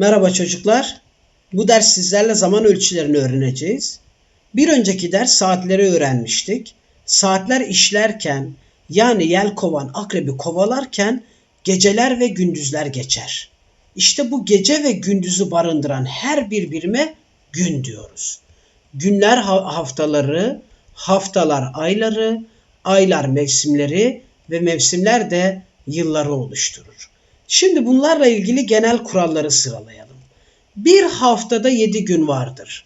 Merhaba çocuklar. Bu ders sizlerle zaman ölçülerini öğreneceğiz. Bir önceki ders saatleri öğrenmiştik. Saatler işlerken yani yel kovan akrebi kovalarken geceler ve gündüzler geçer. İşte bu gece ve gündüzü barındıran her bir birime gün diyoruz. Günler ha- haftaları, haftalar ayları, aylar mevsimleri ve mevsimler de yılları oluşturur. Şimdi bunlarla ilgili genel kuralları sıralayalım. Bir haftada 7 gün vardır.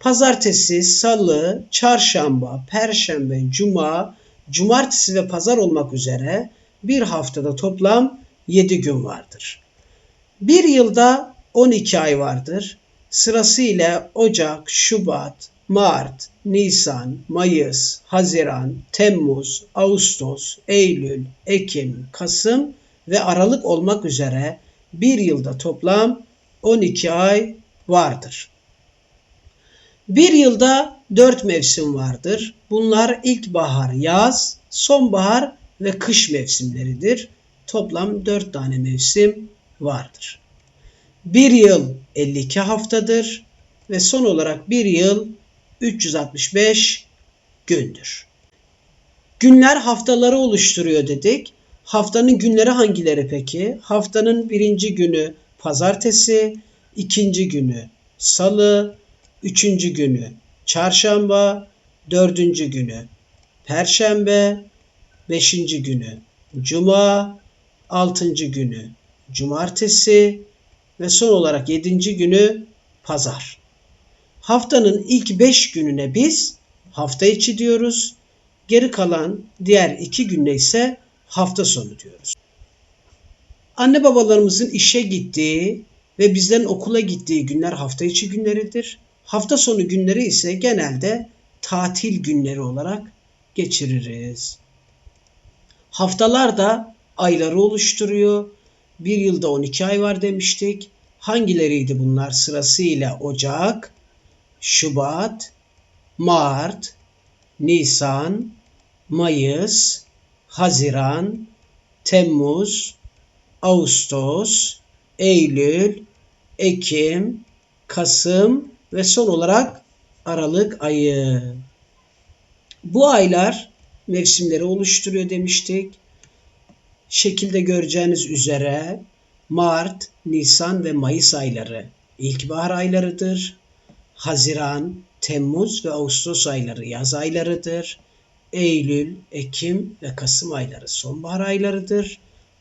Pazartesi, salı, çarşamba, perşembe, cuma, cumartesi ve pazar olmak üzere bir haftada toplam 7 gün vardır. Bir yılda 12 ay vardır. Sırasıyla Ocak, Şubat, Mart, Nisan, Mayıs, Haziran, Temmuz, Ağustos, Eylül, Ekim, Kasım ve Aralık olmak üzere bir yılda toplam 12 ay vardır. Bir yılda 4 mevsim vardır. Bunlar ilkbahar, yaz, sonbahar ve kış mevsimleridir. Toplam 4 tane mevsim vardır. Bir yıl 52 haftadır ve son olarak bir yıl 365 gündür. Günler haftaları oluşturuyor dedik. Haftanın günleri hangileri peki? Haftanın birinci günü pazartesi, ikinci günü salı, üçüncü günü çarşamba, dördüncü günü perşembe, beşinci günü cuma, altıncı günü cumartesi ve son olarak yedinci günü pazar. Haftanın ilk beş gününe biz hafta içi diyoruz. Geri kalan diğer iki günde ise hafta sonu diyoruz. Anne babalarımızın işe gittiği ve bizlerin okula gittiği günler hafta içi günleridir. Hafta sonu günleri ise genelde tatil günleri olarak geçiririz. Haftalar da ayları oluşturuyor. Bir yılda 12 ay var demiştik. Hangileriydi bunlar sırasıyla? Ocak, Şubat, Mart, Nisan, Mayıs, Haziran, Temmuz, Ağustos, Eylül, Ekim, Kasım ve son olarak Aralık ayı. Bu aylar mevsimleri oluşturuyor demiştik. Şekilde göreceğiniz üzere Mart, Nisan ve Mayıs ayları ilkbahar aylarıdır. Haziran, Temmuz ve Ağustos ayları yaz aylarıdır. Eylül, Ekim ve Kasım ayları sonbahar aylarıdır.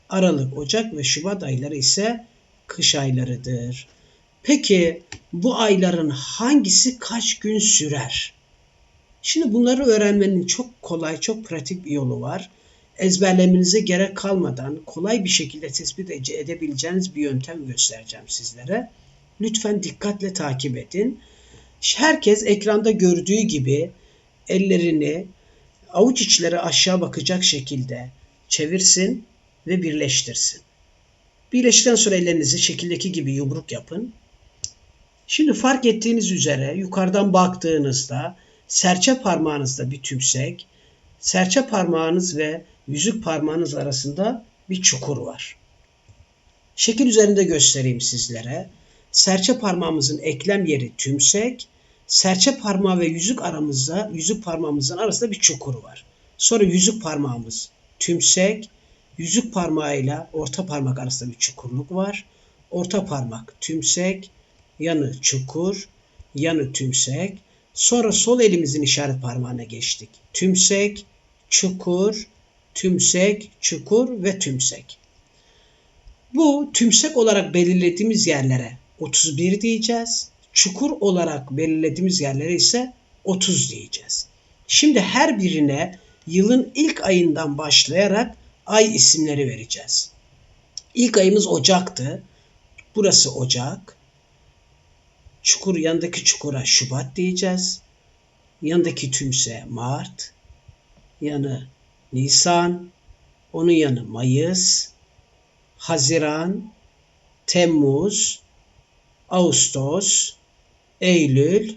Aralık, Ocak ve Şubat ayları ise kış aylarıdır. Peki bu ayların hangisi kaç gün sürer? Şimdi bunları öğrenmenin çok kolay, çok pratik bir yolu var. Ezberlemenize gerek kalmadan kolay bir şekilde tespit ede- edebileceğiniz bir yöntem göstereceğim sizlere. Lütfen dikkatle takip edin. Herkes ekranda gördüğü gibi ellerini avuç içleri aşağı bakacak şekilde çevirsin ve birleştirsin. Birleştikten sonra ellerinizi şekildeki gibi yumruk yapın. Şimdi fark ettiğiniz üzere yukarıdan baktığınızda serçe parmağınızda bir tümsek, serçe parmağınız ve yüzük parmağınız arasında bir çukur var. Şekil üzerinde göstereyim sizlere. Serçe parmağımızın eklem yeri tümsek, serçe parmağı ve yüzük aramızda, yüzük parmağımızın arasında bir çukur var. Sonra yüzük parmağımız tümsek, yüzük parmağıyla orta parmak arasında bir çukurluk var. Orta parmak tümsek, yanı çukur, yanı tümsek. Sonra sol elimizin işaret parmağına geçtik. Tümsek, çukur, tümsek, çukur ve tümsek. Bu tümsek olarak belirlediğimiz yerlere 31 diyeceğiz. Çukur olarak belirlediğimiz yerlere ise 30 diyeceğiz. Şimdi her birine yılın ilk ayından başlayarak ay isimleri vereceğiz. İlk ayımız Ocak'tı. Burası Ocak. Çukur yanındaki çukura Şubat diyeceğiz. Yanındaki tümse Mart. Yanı Nisan. Onun yanı Mayıs. Haziran. Temmuz. Ağustos. Eylül.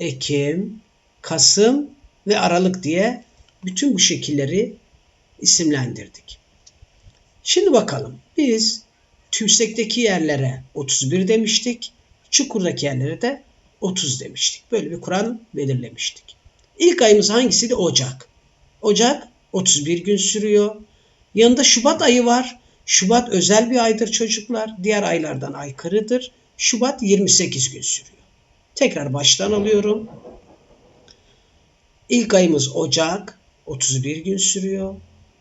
Ekim. Kasım ve Aralık diye bütün bu şekilleri isimlendirdik. Şimdi bakalım biz tümsekteki yerlere 31 demiştik. Çukurdaki yerlere de 30 demiştik. Böyle bir kural belirlemiştik. İlk ayımız hangisiydi? Ocak. Ocak 31 gün sürüyor. Yanında Şubat ayı var. Şubat özel bir aydır çocuklar. Diğer aylardan aykırıdır. Şubat 28 gün sürüyor. Tekrar baştan alıyorum. İlk ayımız Ocak 31 gün sürüyor.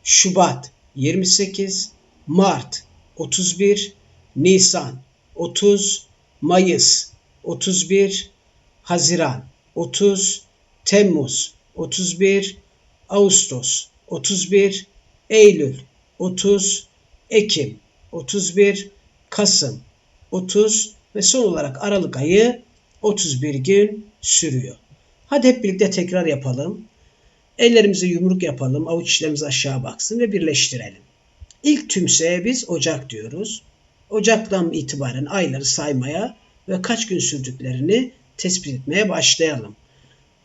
Şubat 28, Mart 31, Nisan 30, Mayıs 31, Haziran 30, Temmuz 31, Ağustos 31, Eylül 30, Ekim 31, Kasım 30 ve son olarak Aralık ayı 31 gün sürüyor. Hadi hep birlikte tekrar yapalım. Ellerimizi yumruk yapalım, avuç içlerimiz aşağı baksın ve birleştirelim. İlk tümseye biz Ocak diyoruz. Ocaktan itibaren ayları saymaya ve kaç gün sürdüklerini tespit etmeye başlayalım.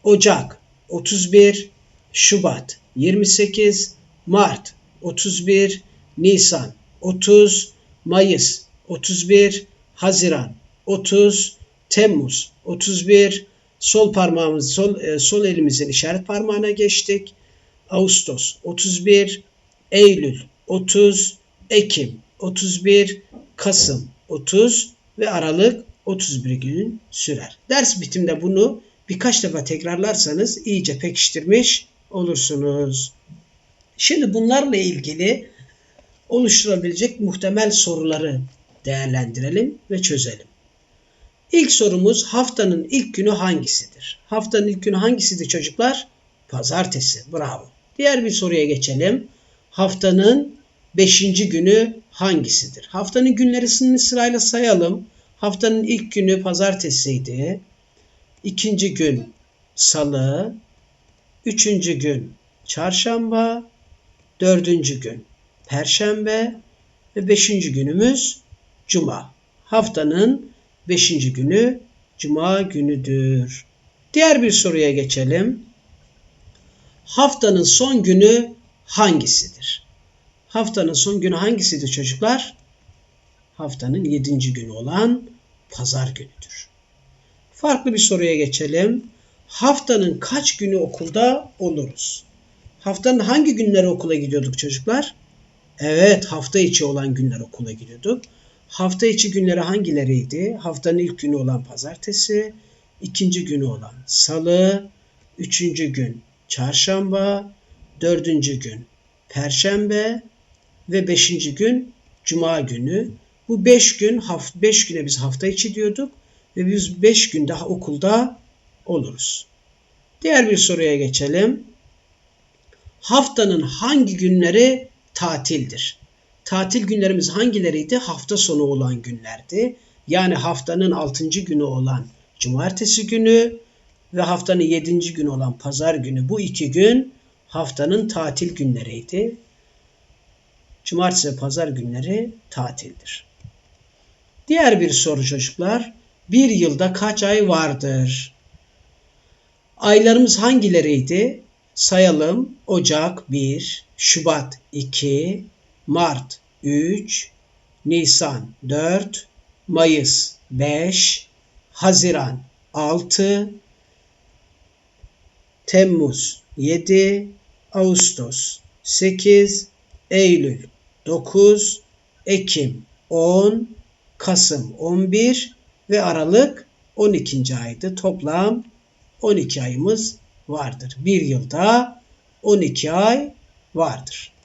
Ocak 31, Şubat 28, Mart 31, Nisan 30, Mayıs 31, Haziran 30, Temmuz 31, sol parmağımız sol e, sol elimizin işaret parmağına geçtik. Ağustos 31, Eylül 30, Ekim 31, Kasım 30 ve Aralık 31 gün sürer. Ders bitiminde bunu birkaç defa tekrarlarsanız iyice pekiştirmiş olursunuz. Şimdi bunlarla ilgili oluşturabilecek muhtemel soruları değerlendirelim ve çözelim. İlk sorumuz haftanın ilk günü hangisidir? Haftanın ilk günü hangisidir çocuklar? Pazartesi. Bravo. Diğer bir soruya geçelim. Haftanın beşinci günü hangisidir? Haftanın günlerini sırayla sayalım. Haftanın ilk günü pazartesiydi. İkinci gün salı. Üçüncü gün çarşamba. Dördüncü gün perşembe. Ve beşinci günümüz cuma. Haftanın beşinci günü cuma günüdür. Diğer bir soruya geçelim. Haftanın son günü hangisidir? Haftanın son günü hangisidir çocuklar? Haftanın yedinci günü olan pazar günüdür. Farklı bir soruya geçelim. Haftanın kaç günü okulda oluruz? Haftanın hangi günleri okula gidiyorduk çocuklar? Evet, hafta içi olan günler okula gidiyorduk. Hafta içi günleri hangileriydi? Haftanın ilk günü olan pazartesi, ikinci günü olan salı, üçüncü gün çarşamba, dördüncü gün perşembe ve beşinci gün cuma günü. Bu beş gün, beş güne biz hafta içi diyorduk ve biz beş gün daha okulda oluruz. Diğer bir soruya geçelim. Haftanın hangi günleri tatildir? Tatil günlerimiz hangileriydi? Hafta sonu olan günlerdi. Yani haftanın 6. günü olan cumartesi günü ve haftanın 7. günü olan pazar günü. Bu iki gün haftanın tatil günleriydi. Cumartesi ve pazar günleri tatildir. Diğer bir soru çocuklar. Bir yılda kaç ay vardır? Aylarımız hangileriydi? Sayalım. Ocak 1, Şubat 2, Mart 3, Nisan 4, Mayıs 5, Haziran 6, Temmuz 7, Ağustos 8, Eylül 9, Ekim 10, Kasım 11 ve Aralık 12. aydı. Toplam 12 ayımız vardır. Bir yılda 12 ay vardır.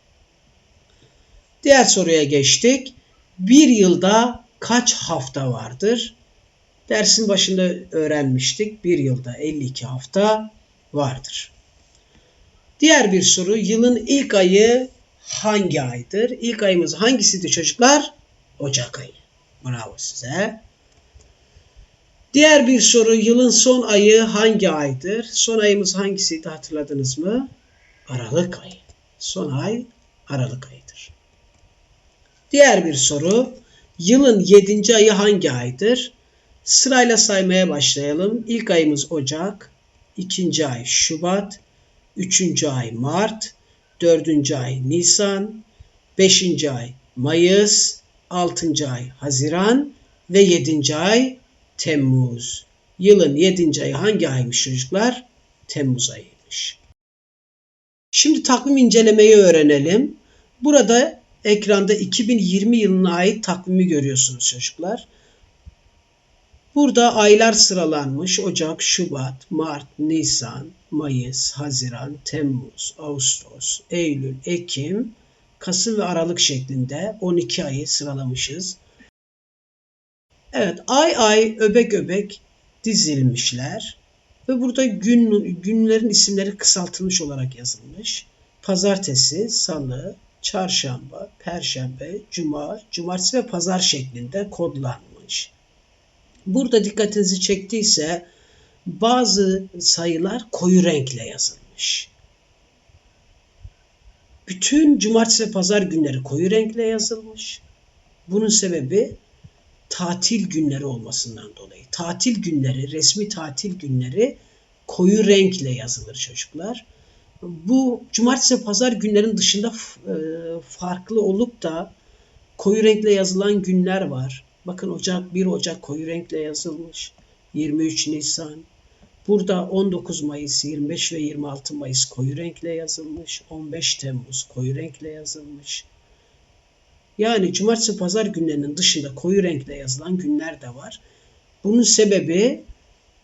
Diğer soruya geçtik. Bir yılda kaç hafta vardır? Dersin başında öğrenmiştik. Bir yılda 52 hafta vardır. Diğer bir soru. Yılın ilk ayı hangi aydır? İlk ayımız hangisiydi çocuklar? Ocak ayı. Bravo size. Diğer bir soru. Yılın son ayı hangi aydır? Son ayımız hangisiydi hatırladınız mı? Aralık ayı. Son ay Aralık ayıdır. Diğer bir soru. Yılın 7. ayı hangi aydır? Sırayla saymaya başlayalım. İlk ayımız Ocak, ikinci ay Şubat, üçüncü ay Mart, dördüncü ay Nisan, beşinci ay Mayıs, 6. ay Haziran ve 7. ay Temmuz. Yılın 7. ayı hangi aymış çocuklar? Temmuz ayıymış. Şimdi takvim incelemeyi öğrenelim. Burada ekranda 2020 yılına ait takvimi görüyorsunuz çocuklar. Burada aylar sıralanmış. Ocak, Şubat, Mart, Nisan, Mayıs, Haziran, Temmuz, Ağustos, Eylül, Ekim, Kasım ve Aralık şeklinde 12 ayı sıralamışız. Evet, ay ay, öbek öbek dizilmişler. Ve burada gün, günlerin isimleri kısaltılmış olarak yazılmış. Pazartesi, salı, çarşamba, perşembe, cuma, cumartesi ve pazar şeklinde kodlanmış. Burada dikkatinizi çektiyse bazı sayılar koyu renkle yazılmış. Bütün cumartesi ve pazar günleri koyu renkle yazılmış. Bunun sebebi tatil günleri olmasından dolayı. Tatil günleri, resmi tatil günleri koyu renkle yazılır çocuklar. Bu cumartesi ve pazar günlerin dışında e, farklı olup da koyu renkle yazılan günler var. Bakın Ocak 1 Ocak koyu renkle yazılmış. 23 Nisan. Burada 19 Mayıs, 25 ve 26 Mayıs koyu renkle yazılmış. 15 Temmuz koyu renkle yazılmış. Yani cumartesi pazar günlerinin dışında koyu renkle yazılan günler de var. Bunun sebebi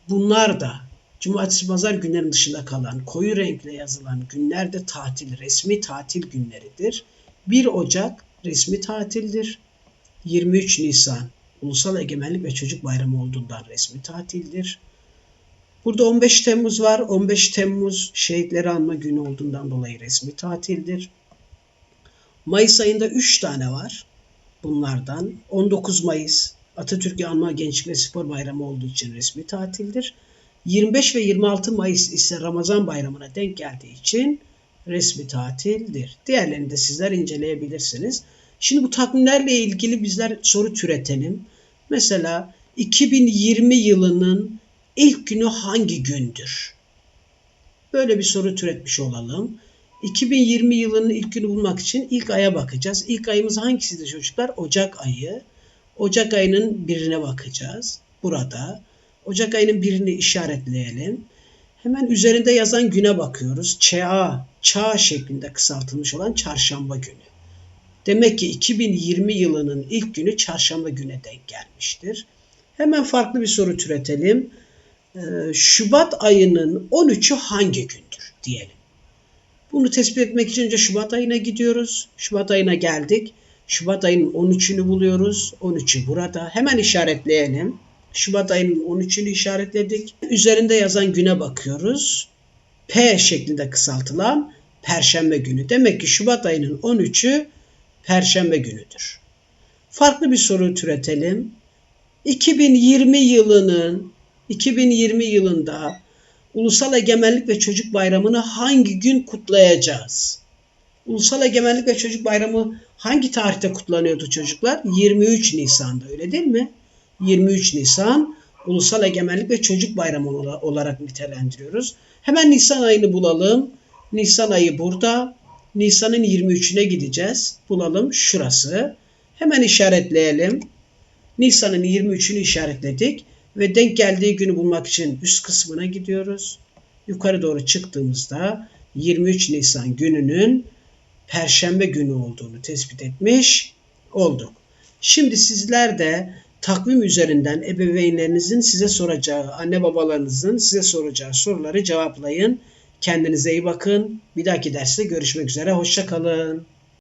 bunlar da cumartesi pazar günlerinin dışında kalan koyu renkle yazılan günler de tatil, resmi tatil günleridir. 1 Ocak resmi tatildir. 23 Nisan Ulusal Egemenlik ve Çocuk Bayramı olduğundan resmi tatildir. Burada 15 Temmuz var. 15 Temmuz şehitleri anma günü olduğundan dolayı resmi tatildir. Mayıs ayında 3 tane var. Bunlardan 19 Mayıs Atatürk'ü anma Gençlik ve Spor Bayramı olduğu için resmi tatildir. 25 ve 26 Mayıs ise Ramazan Bayramı'na denk geldiği için resmi tatildir. Diğerlerini de sizler inceleyebilirsiniz. Şimdi bu takvimlerle ilgili bizler soru türetelim. Mesela 2020 yılının ilk günü hangi gündür? Böyle bir soru türetmiş olalım. 2020 yılının ilk günü bulmak için ilk aya bakacağız. İlk ayımız hangisidir çocuklar? Ocak ayı. Ocak ayının birine bakacağız. Burada. Ocak ayının birini işaretleyelim. Hemen üzerinde yazan güne bakıyoruz. ÇA, ÇA şeklinde kısaltılmış olan çarşamba günü. Demek ki 2020 yılının ilk günü çarşamba güne denk gelmiştir. Hemen farklı bir soru türetelim. Ee, Şubat ayının 13'ü hangi gündür diyelim. Bunu tespit etmek için önce Şubat ayına gidiyoruz. Şubat ayına geldik. Şubat ayının 13'ünü buluyoruz. 13'ü burada. Hemen işaretleyelim. Şubat ayının 13'ünü işaretledik. Üzerinde yazan güne bakıyoruz. P şeklinde kısaltılan Perşembe günü. Demek ki Şubat ayının 13'ü Perşembe günüdür. Farklı bir soru türetelim. 2020 yılının 2020 yılında Ulusal Egemenlik ve Çocuk Bayramı'nı hangi gün kutlayacağız? Ulusal Egemenlik ve Çocuk Bayramı hangi tarihte kutlanıyordu çocuklar? 23 Nisan'da öyle değil mi? 23 Nisan Ulusal Egemenlik ve Çocuk Bayramı olarak nitelendiriyoruz. Hemen Nisan ayını bulalım. Nisan ayı burada. Nisan'ın 23'üne gideceğiz. Bulalım şurası. Hemen işaretleyelim. Nisan'ın 23'ünü işaretledik ve denk geldiği günü bulmak için üst kısmına gidiyoruz. Yukarı doğru çıktığımızda 23 Nisan gününün Perşembe günü olduğunu tespit etmiş olduk. Şimdi sizler de takvim üzerinden ebeveynlerinizin size soracağı, anne babalarınızın size soracağı soruları cevaplayın. Kendinize iyi bakın. Bir dahaki derste görüşmek üzere. Hoşçakalın.